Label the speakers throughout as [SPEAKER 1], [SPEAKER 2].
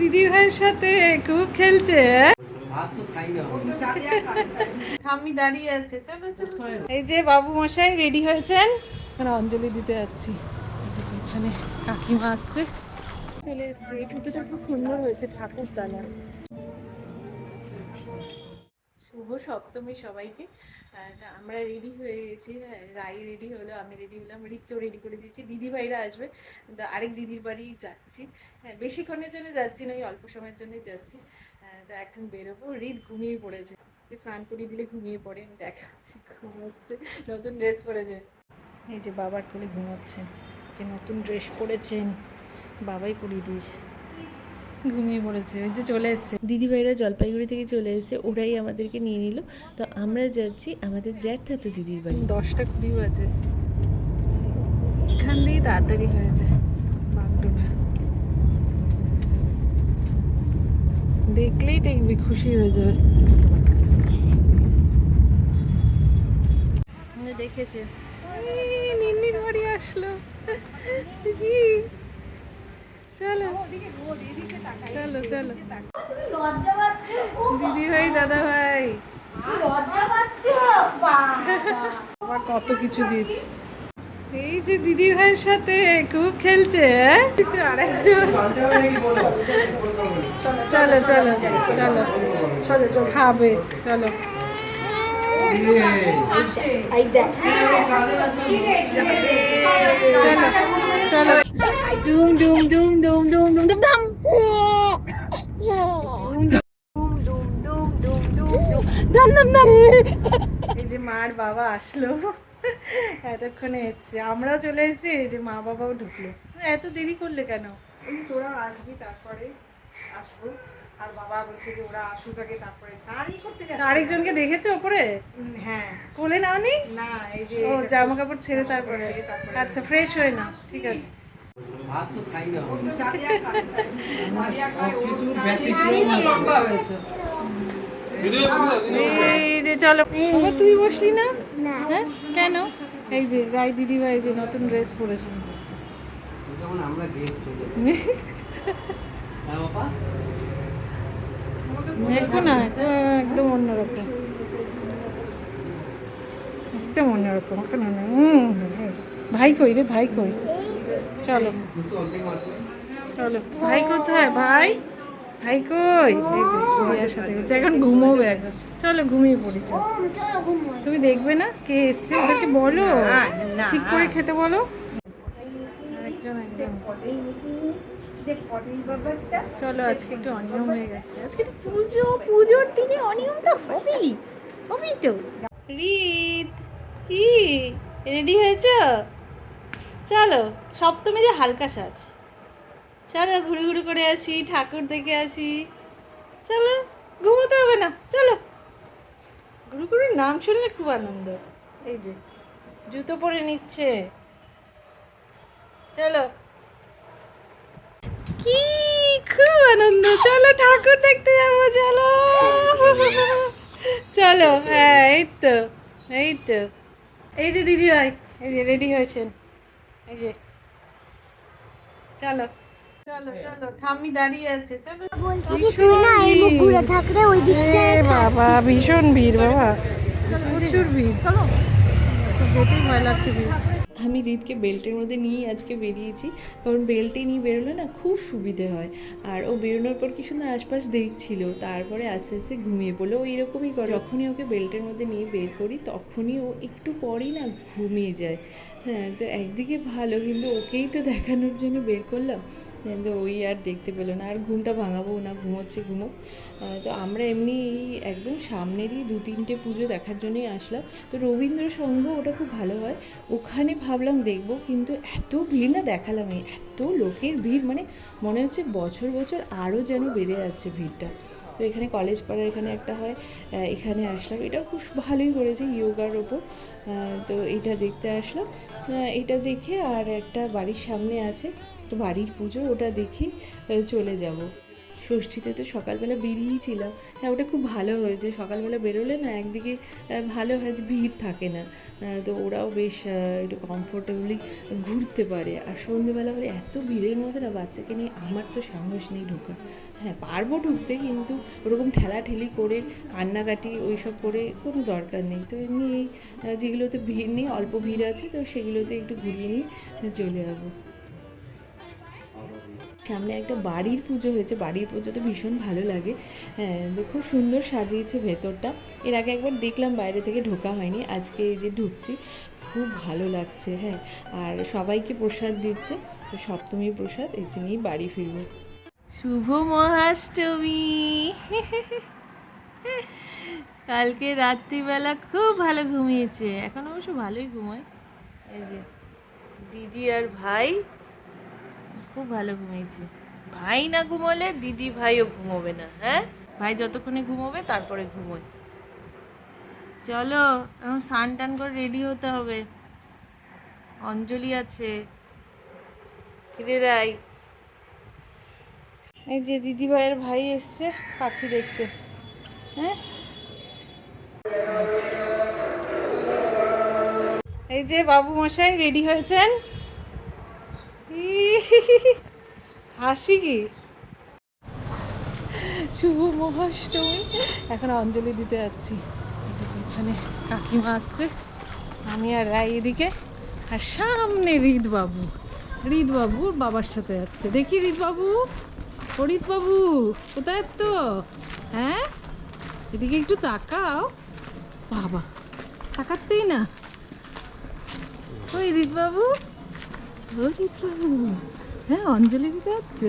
[SPEAKER 1] দিদি ভাইয়ের সাথে খুব খেলছে হ্যাঁ?
[SPEAKER 2] ভাত তো খাই না।
[SPEAKER 1] ঠাম্মি দাঁড়িয়ে আছে চলো চলো এই যে বাবু মশাই রেডি হয়েছেন। এখানে অঞ্জলি দিতে যাচ্ছি। যে পেছনে কাকিমা আসছে। চলে এসছে। এই পুজোটা খুব সুন্দর হয়েছে ঠাকুর দালা সপ্তমী সবাইকে। আমরা রেডি হয়ে গেছি। হ্যাঁ রাই রেডি হলো, আমি রেডি হলাম, রিতকেও রেডি করে দিয়েছি। দিদি ভাইরা আসবে তো আরেক দিদির বাড়ি যাচ্ছি। হ্যাঁ বেশিক্ষণের জন্য যাচ্ছি না, ওই অল্প সময়ের জন্যই যাচ্ছি। তো এখন বেরোবো। রিত ঘুমিয়ে পড়েছে। স্নান করিয়ে দিলে ঘুমিয়ে পড়ে, আমি দেখাচ্ছি ঘুমোচ্ছে। নতুন ড্রেস পরেছে। এই যে বাবার কোলে ঘুমোচ্ছেন যে নতুন ড্রেস পরেছেন, বাবাই পরিয়ে দিয়েছে। ঘুমিয়ে পড়েছে ওই যে চলে এসছে। দিদিভাইরা জলপাইগুড়ি থেকে চলে এসেছে ওরাই আমাদেরকে নিয়ে নিল। তো আমরা যাচ্ছি আমাদের জ্যাঠাতো দিদির বাড়ি। দশটা কুড়ি বাজে। এখান দিয়েই তাড়াতাড়ি হয়েছে বাগডোগরা দেখলেই দেখবি খুশি হয়ে যাবে। দেখেছে। নিন্নির বাড়ি আসলো দিদি চলো চলো। চলো দিদি ভাই দাদা ভাই। আবার কত কিছু দিয়েছি। এই যে দিদি ভাইয়ের সাথে খুব খেলছে হ্যাঁ? কিছু আরেকজন। চলো চলো চলো। চলো খাবে চলো চলো। ডুম ডুম ডুম ডুম ডুম ডুম ডুম ডাম দাম দাম দাম এই যে মার বাবা আসলো এতক্ষণে এসছে আমরাও চলে এসেছি এই যে মা বাবাও ঢুকলো এত দেরি করলে কেন
[SPEAKER 3] তোরা আসবি তারপরে আসব আর বাবা বলছে যে ওরা আসুক আগে তারপরে স্নানই করতে যাচ্ছে
[SPEAKER 1] আরেকজনকে দেখেছ ওপরে
[SPEAKER 3] হ্যাঁ
[SPEAKER 1] কোলে নাওনি
[SPEAKER 3] না এই যে
[SPEAKER 1] ও জামা কাপড় ছেড়ে তারপরে
[SPEAKER 3] ছেড়ে তারপরে।
[SPEAKER 1] আচ্ছা ফ্রেশ হয়ে না ঠিক আছে এই যে চলো। তুই বসলি না। হ্যাঁ? কেন? এই যে রাই দিদি ভাই যে নতুন ড্রেস পরেছে।
[SPEAKER 2] যেমন আমরা গেস্ট গেছি বাবা
[SPEAKER 1] দেখো না একদম অন্যরকম। একদম অন্যরকম এখন হুম, হুম। ভাই কই রে ভাই কই? চলো। চলো। ভাই কোথায়? ভাই? ভাই কই? ভাইয়ার সাথে গেছে। এখন ঘুমোবে এখন। চলো ঘুমিয়ে পড়ি চলো। তুমি দেখবে না কে এসছে? ওদেরকে বলো। ঠিক করে খেতে বলো। একজন একজন। চলো আজকে একটু অনিয়ম হয়ে গেছে। আজকে তো
[SPEAKER 3] পুজো পুজোর দিনে অনিয়ম তো হবেই। হবেই তো।
[SPEAKER 1] রিত কি? রেডি হয়েছ? চলো, সপ্তমীতে হালকা সাজ। চলো, ঘুরে ঘুরে করে আসি, ঠাকুর দেখে আসি। চলো, ঘুমোতে হবে না, চলো। ঘুরু ঘুরুর নাম শুনলে খুব আনন্দ। এই যে, জুতো পরে নিচ্ছে। চলো। কি খুব আনন্দ। চলো, ঠাকুর দেখতে যাব, চলো। চলো হ্যাঁ এই তো এই তো। এই যে দিদি ভাই, এই যে রেডি হয়েছেন। এই যে। চলো। চলো চলো ঠাম্মি দাঁড়িয়ে আছে চলো। ভীষণ ভিড়। এ বাবা ভীষণ ভিড় বাবা। প্রচুর ভিড়। চলো। যেতেই ভয় লাগছে ভিড়। আমি রিতকে বেল্টের মধ্যে নিয়েই আজকে বেরিয়েছি। কারণ বেল্টে নিয়ে বেরোলে না খুব সুবিধে হয়। আর ও বেরোনোর পর কি সুন্দর আশপাশ দেখছিল। তারপরে আস্তে আস্তে ঘুমিয়ে পড়ল। ও এরকমই করে। যখনই ওকে বেল্টের মধ্যে নিয়ে বের করি, তখনই ও একটু পরই না ঘুমিয়ে যায়। হ্যাঁ তো একদিকে ভালো, কিন্তু ওকেই তো দেখানোর জন্য বের করলাম। কিন্তু ওই আর দেখতে পেল না। আর ঘুমটা ভাঙাবো না ঘুমোচ্ছে ঘুমো। তো আমরা এমনি একদম সামনেরই দু তিনটে পুজো দেখার জন্যই আসলাম। তো রবীন্দ্র সংঘ ওটা খুব ভালো হয়। ওখানে ভাবলাম দেখব, কিন্তু এত ভিড় না দেখালামই এত লোকের ভিড় মানে মনে হচ্ছে বছর বছর আরও যেন বেড়ে যাচ্ছে ভিড়টা। তো এখানে কলেজ পাড়ার এখানে একটা হয় এখানে আসলাম। এটা খুব ভালোই করেছে ইয়োগার ওপর। তো এটা দেখতে আসলাম। এটা দেখে আর একটা বাড়ির সামনে আছে। তো বাড়ির পুজো ওটা দেখি চলে যাব।
[SPEAKER 4] ষষ্ঠীতে তো সকালবেলা বেরিয়েছিলাম। হ্যাঁ ওটা খুব ভালো হয়েছে। সকালবেলা বেরোলে না একদিকে ভালো হয় যে ভিড় থাকে না। তো ওরাও বেশ একটু কমফোর্টেবলি ঘুরতে পারে। আর সন্ধেবেলা হলে এত ভিড়ের মধ্যে না বাচ্চাকে নিয়ে আমার তো সাহস নেই ঢোকা হ্যাঁ পারব ঢুকতে কিন্তু ওরকম ঠেলাঠেলি করে, কান্নাকাটি ওইসব করে কোনো দরকার নেই। তো এমনি এই যেগুলোতে ভিড় নেই, অল্প ভিড় আছে, তো সেগুলোতে একটু ঘুরিয়ে নিয়ে চলে যাব। সামনে একটা বাড়ির পুজো হয়েছে। বাড়ির পুজো তো ভীষণ ভালো লাগে। হ্যাঁ খুব সুন্দর সাজিয়েছে ভেতরটা। এর আগে একবার দেখলাম, বাইরে থেকে ঢোকা হয়নি। আজকে এই যে ঢুকছি, খুব ভালো লাগছে হ্যাঁ। আর সবাইকে প্রসাদ দিচ্ছে। তো সপ্তমীর প্রসাদ, এই নিয়েই বাড়ি ফিরবো। শুভ মহাষ্টমী! কালকে রাত্রিবেলা খুব ভালো ঘুমিয়েছে। এখন অবশ্য ভালোই ঘুমোয়। এই যে, দিদি আর ভাই খুব ভালো ঘুমিয়েছে। ভাই না ঘুমোলে দিদি ভাইও ঘুমোবে না হ্যাঁ? ভাই যতক্ষণে ঘুমোবে তারপরে ঘুমোয়। চলো, এখন স্নান টান করে রেডি হতে হবে। অঞ্জলি আছে। কিরে রাই? এই যে দিদি ভাইয়ের ভাই এসছে পাখি দেখতে হ্যাঁ?
[SPEAKER 1] এই যে বাবু মশাই রেডি হয়েছেন? হাসি কি? শুভ মহাষ্টমী। এখন অঞ্জলি দিতে যাচ্ছি। যে পেছনে কাকিমা আসছে। আমি আর রাই এদিকে। আর সামনে হৃদ বাবু হৃদ বাবার সাথে যাচ্ছে। দেখি হৃদ বাবু হরিদ কোথায় তো? হ্যাঁ? এদিকে একটু তাকাও। বাবা তাকাতেই না। ওই রিতবাবু ও হ্যাঁ অঞ্জলি দিতে যাচ্ছ।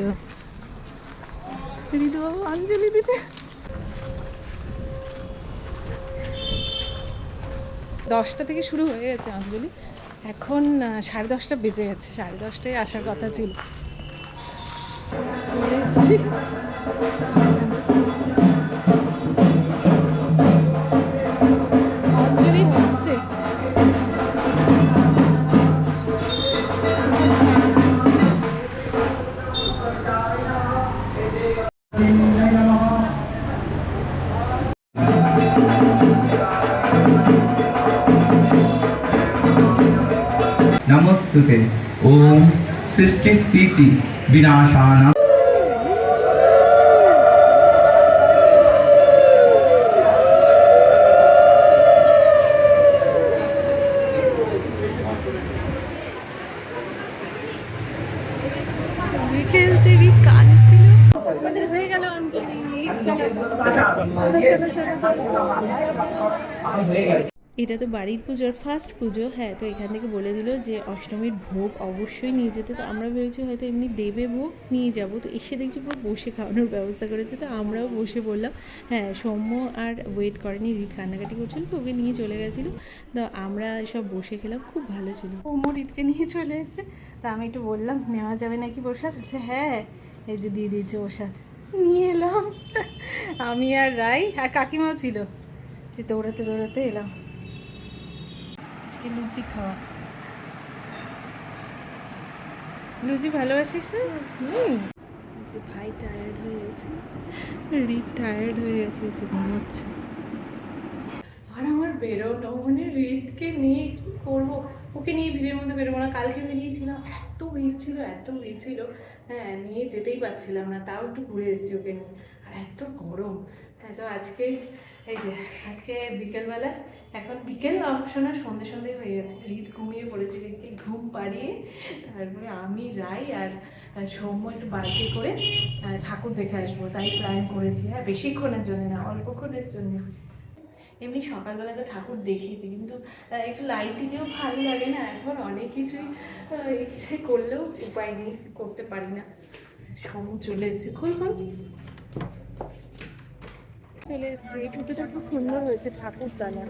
[SPEAKER 1] ঋতুবাবু অঞ্জলি দিতে। দশটা থেকে শুরু হয়ে গেছে অঞ্জলি। এখন সাড়ে দশটা বেজে গেছে। সাড়ে দশটায় আসার কথা ছিল। চলে এসেছি। মৃত্যুতে ওম সৃষ্টি স্থিতি বিনাশানা হয়ে গেল
[SPEAKER 4] এটা তো বাড়ির পুজোর ফার্স্ট পুজো হ্যাঁ তো এখান থেকে বলে দিল যে অষ্টমীর ভোগ অবশ্যই নিয়ে যেতে। তো আমরা ভেবেছি হয়তো এমনি দেবে ভোগ, নিয়ে যাব। তো এসে দেখছি পুরো বসে খাওয়ানোর ব্যবস্থা করেছে। তো আমরাও বসে বললাম হ্যাঁ সৌম্য আর ওয়েট করেনি রিত কান্নাকাটি করছিল, তো ওকে নিয়ে চলে গেছিল। তো আমরা সব বসে খেলাম, খুব ভালো ছিল।
[SPEAKER 1] ওমো রিতকে নিয়ে চলে এসেছে। তা আমি একটু বললাম, নেওয়া যাবে নাকি প্রসাদ? বলছে হ্যাঁ এই যে দিয়ে দিয়েছে প্রসাদ। নিয়ে এলাম। আমি আর রাই, আর কাকিমাও ছিল। সে দৌড়াতে দৌড়াতে এলাম। আজকে লুচি খাওয়া। লুচি ভালোবাসিস না? যে ভাই টায়ার্ড হয়ে গেছে। রিত টায়ার্ড হয়ে গেছে যে ঘুমোচ্ছে। আর আমার বেরোনো মানে রিতকে নিয়ে কি করব? ওকে নিয়ে ভিড়ের মধ্যে বেরোবো না। কালকে বেরিয়েছিলাম, এত ভিড় ছিল, এত ভিড় ছিল। হ্যাঁ নিয়ে যেতেই পারছিলাম না, তাও একটু ঘুরে এসেছি ওকে নিয়ে। আর এত গরম। হ্যাঁ তো আজকে, এই যে, আজকে বিকেলবেলা এখন বিকেল অবশ্য সন্ধে সন্ধে হয়ে গেছে। রিত ঘুমিয়ে পড়েছে, রিতকে ঘুম পাড়িয়ে, তারপরে আমি, রাই আর সৌম্য একটু বাইকে করে ঠাকুর দেখে আসব। তাই প্ল্যান করেছি। হ্যাঁ বেশিক্ষণের জন্য না, অল্পক্ষণের জন্য। এমনি সকালবেলা তো ঠাকুর দেখিয়েছি, কিন্তু একটু লাইটিংয়েও ভালো লাগে না। এখন অনেক কিছুই ইচ্ছে করলেও উপায় নেই, করতে পারি না। সম চলে এসেছে। খোল চলে এসেছে। এই পুজোটা খুব সুন্দর হয়েছে ঠাকুর দানা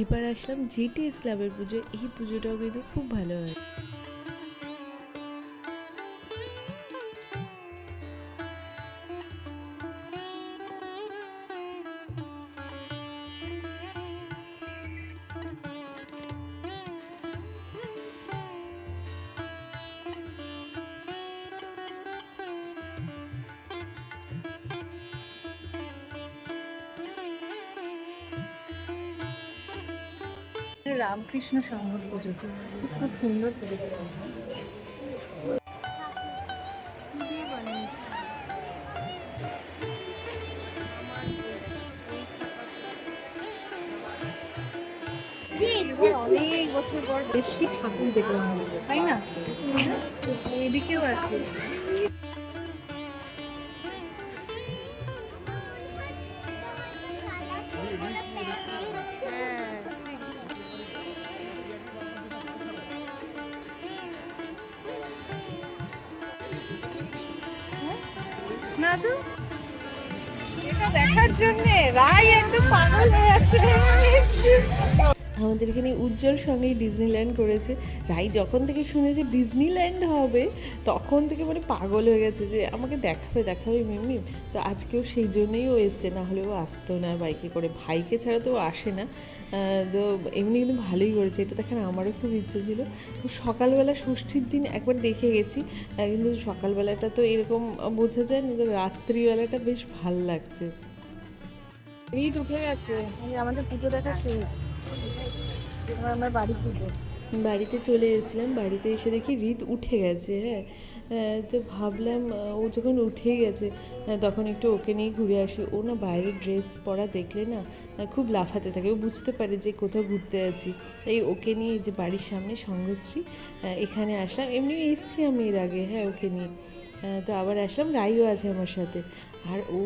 [SPEAKER 4] এবার আসলাম জেটিএস ক্লাবের পুজো এই পুজোটাও কিন্তু খুব ভালো হয়।
[SPEAKER 1] রামকৃষ্ণ সংঘ পুজো। খুব সুন্দর করেছে অনেক বছর পর বেশি ঠাকুর দেখলাম তাই না? এদিকেও আছে। দেখার জন্য রায় একদম পাগল হয়ে আছে।
[SPEAKER 4] আমাদের এখানে উজ্জ্বল সঙ্গে ডিজনিল্যান্ড করেছে। রাই যখন থেকে শুনেছে ডিজনিল্যান্ড হবে, তখন থেকে মানে পাগল হয়ে গেছে যে আমাকে দেখাবে দেখাবে মিমি তো আজকেও সেই জন্যই ও এসছে, না হলে ও আসতো না বাইকে করে। ভাইকে ছাড়া তো ও আসে না। তো এমনি কিন্তু ভালোই করেছে। এটা দেখার আমারও খুব ইচ্ছে ছিল। তো সকালবেলা ষষ্ঠীর দিন একবার দেখে গেছি। কিন্তু সকালবেলাটা তো এরকম বোঝা যায় না রাত্রিবেলাটা বেশ ভালো লাগছে।
[SPEAKER 1] ঈদ উঠে গেছে। আমাদের পুজো দেখা শেষ। আমরা বাড়ি
[SPEAKER 4] বাড়িতে চলে এসেছিলাম। বাড়িতে এসে দেখি রিত উঠে গেছে হ্যাঁ। তো ভাবলাম ও যখন উঠেই গেছে তখন একটু ওকে নিয়ে ঘুরে আসি। ও না বাইরের ড্রেস পরা দেখলে না খুব লাফাতে থাকে। ও বুঝতে পারে যে কোথাও ঘুরতে যাচ্ছি। তাই ওকে নিয়ে যে বাড়ির সামনে আহ, এখানে আসলাম। এমনি এসছি আমি এর আগে হ্যাঁ ওকে নিয়ে। তো আবার আসলাম, রাইও আছে আমার সাথে। আর ও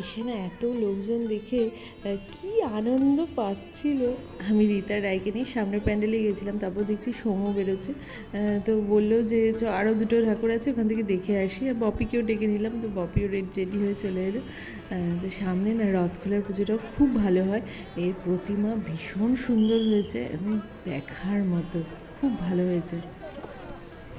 [SPEAKER 4] এসে না এত লোকজন দেখে কি আনন্দ পাচ্ছিল। আমি রীতা রায়কে নিয়ে সামনের প্যান্ডেলে গেছিলাম, তারপর দেখছি সোমও বেরোচ্ছে। তো বলল যে, চ আরও দুটো ঠাকুর আছে, ওখান থেকে দেখে আসি। আর বপিকেও ডেকে নিলাম, তো বপিও রেডি রেডি হয়ে চলে এলো। তো সামনে না রথখোলার পুজোটাও খুব ভালো হয়। এর প্রতিমা ভীষণ সুন্দর হয়েছে এবং দেখার মতো, খুব ভালো হয়েছে।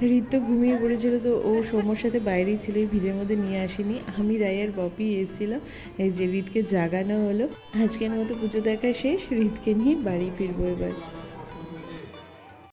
[SPEAKER 4] ঋত তো ঘুমিয়ে পড়েছিল তো ও সোমর সাথে বাইরেই ছিল, এই ভিড়ের মধ্যে নিয়ে আসেনি। আমি রায় আর পপি এসেছিলাম, এই যে হৃদকে জাগানো হলো। আজকের মতো পুজো দেখা শেষ রিতকে নিয়ে বাড়ি ফিরবো এবার।